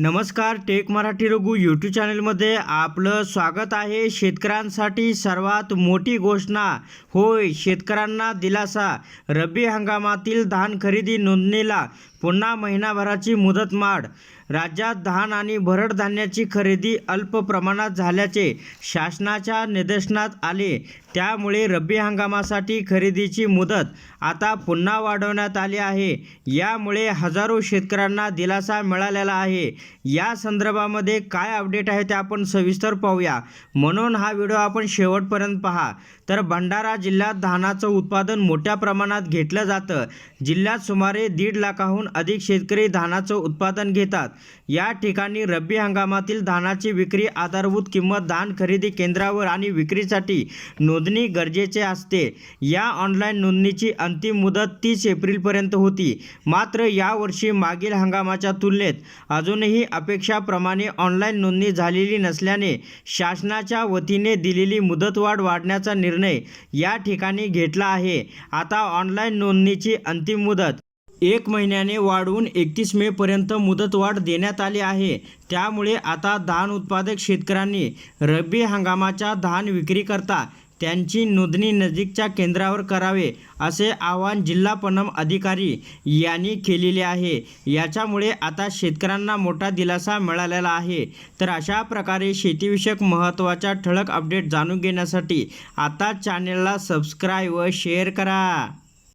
नमस्कार take Marathi Raghu YouTube चॅनलमध्ये आपलं स्वागत आहे. शेतकऱ्यांसाठी सर्वात मोठी घोषणा. होय शेतकऱ्यांना दिलासा. रब्बी हंगामातील धान खरेदी नोंदणीला पुन्हा महिनाभराची मुदतवाढ राज्यात धान आणि भरड धान्याची खरेदी अल्प प्रमाणात झाल्याचे शासनाच्या निदर्शनात आले. त्यामुळे रब्बी हंगामासाठी खरेदीची मुदत आता पुन्हा वाढवण्यात आली आहे. यामुळे हजारो शेतकऱ्यांना दिलासा मिळालेला आहे. या संदर्भामध्ये काय अपडेट आहे ते आपण सविस्तर पाहूया. म्हणून हा व्हिडिओ आपण शेवटपर्यंत पहा. तर भंडारा जिल्ह्यात धानाचं उत्पादन मोठ्या प्रमाणात घेतलं जातं. जिल्ह्यात सुमारे दीड लाखाहून अधिक शेतकरी धानाचं उत्पादन घेतात. या ठिकाणी रब्बी हंगामातील धानाची विक्री आधारभूत किंमत धान खरेदी केंद्रावर आणि विक्रीसाठी नोंदणी गरजेचे असते. या ऑनलाईन नोंदणीची अंतिम मुदत तीस एप्रिलपर्यंत होती. मात्र यावर्षी मागील हंगामाच्या तुलनेत अजूनही अपेक्षाप्रमाणे ऑनलाईन नोंदणी झालेली नसल्याने शासनाच्या वतीने दिलेली मुदतवाढ वाढण्याचा निर्णय या ठिकाणी घेतला आहे. आता ऑनलाईन नोंदणीची अंतिम मुदत एक महिन्याने वाढवून एकतीस मेपर्यंत मुदतवाढ देण्यात आली आहे. त्यामुळे आता धान उत्पादक शेतकऱ्यांनी रब्बी हंगामाच्या धान विक्रीकरता त्यांची नोंदणी नजीकच्या केंद्रावर करावे असे आवाहन जिल्हा अधिकारी यांनी केलेले आहे. याच्यामुळे आता शेतकऱ्यांना मोठा दिलासा मिळालेला आहे. तर अशा प्रकारे शेतीविषयक महत्त्वाच्या ठळक अपडेट जाणून घेण्यासाठी आता चॅनेलला सबस्क्राईब व शेअर करा.